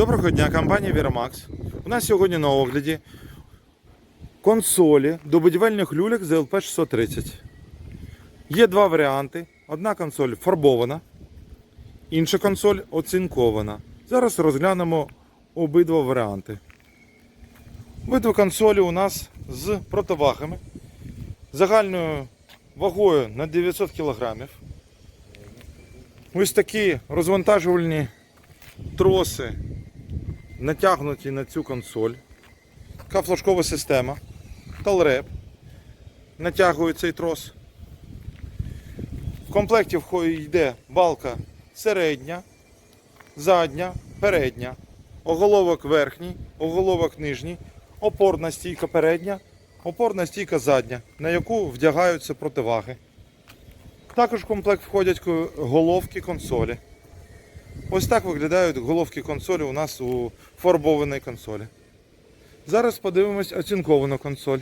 Доброго дня, компанія Вірамакс. У нас сьогодні на огляді консолі до будівельних люлек з ЛП 630. Є два варіанти. Одна консоль фарбована, інша консоль оцинкована. Зараз розглянемо обидва варіанти. Обидва консолі у нас з противагами загальною вагою на 900 кг. Ось такі розвантажувальні троси натягнуті на цю консоль. Така флажкова система. Талреп. Натягує цей трос. В комплекті йде балка середня, задня, передня, оголовок верхній, оголовок нижній, опорна стійка передня, опорна стійка задня, на яку вдягаються противаги. Також в комплект входять головки консолі. Ось так виглядають головки консолі у нас у фарбованій консолі. Зараз подивимось оцінковану консоль.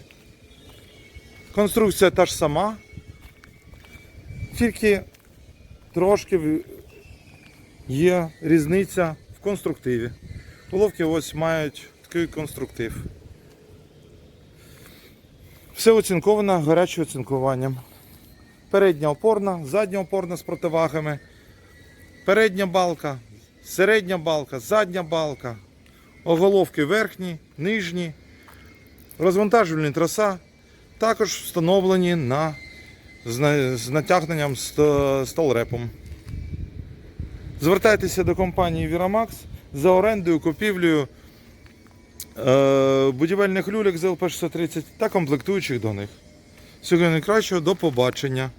Конструкція та ж сама, тільки трошки є різниця в конструктиві. Головки ось мають такий конструктив. Все оцінковано гарячим оцінкуванням. Передня опорна, задня опорна з противагами. Передня балка, середня балка, задня балка, оголовки верхні, нижні, розвантажувальні троса також встановлені на, з, натягненням ст- столрепом. Звертайтеся до компанії Vірамакс за орендою, купівлею е, будівельних люлек з ЛП 630 та комплектуючих до них. Всього найкращого, до побачення.